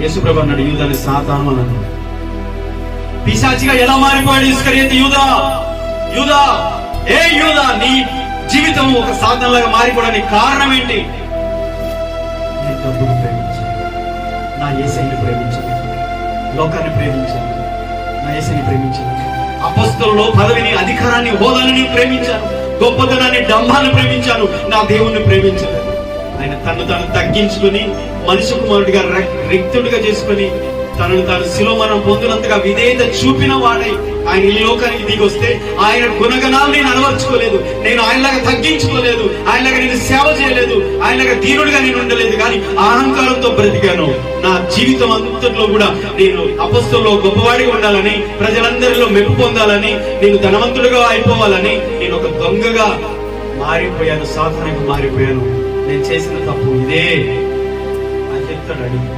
యేసుప్రభు అన్నాడు యూదాని సాతాను అని అన్నాడు. పిశాచిగా ఎలా మారిపోయాడు ఇస్కరియత్ యూదా? యూదా ఏ యూదా నీ జీవితం ఒక సాధనలాగా మారిపోవడానికి కారణం ఏంటి? నేను డబ్బును ప్రేమించాను నా ఏసైని ప్రేమించాను లోకాన్ని ప్రేమించాను నా ఏసైని ప్రేమించాను అపస్తులలో పదవిని అధికారాన్ని హోదాని ప్రేమించాను. గొప్పతనాన్ని డంబాన్ని ప్రేమించాను. నా దేవుణ్ణి ప్రేమించలేదు. ఆయన తను తాను తగ్గించుకుని మనిషి కుమారుడిగా రిక్తుడిగా చేసుకుని తనను తాను శిలోమనం పొందినంతగా విధేయత చూపిన వాడై ఆయన ఈ లోకానికి దిగి వస్తే ఆయన గుణగణాలు నేను అలవర్చుకోలేదు. నేను ఆయనలాగా తగ్గించుకోలేదు. ఆయనలాగా నేను సేవ చేయలేదు. ఆయనలాగా దీనుడిగా నేను ఉండలేదు. కానీ అహంకారంతో బ్రతికాను. నా జీవితం అంతట్లో కూడా నేను అపస్తుల్లో గొప్పవాడిగా ఉండాలని ప్రజలందరిలో మెప్పు పొందాలని నేను ధనవంతుడిగా అయిపోవాలని నేను ఒక దొంగగా మారిపోయాను సాధనగా మారిపోయాను. నేను చేసిన తప్పు ఇదే అని చెప్తాడు అడిగి.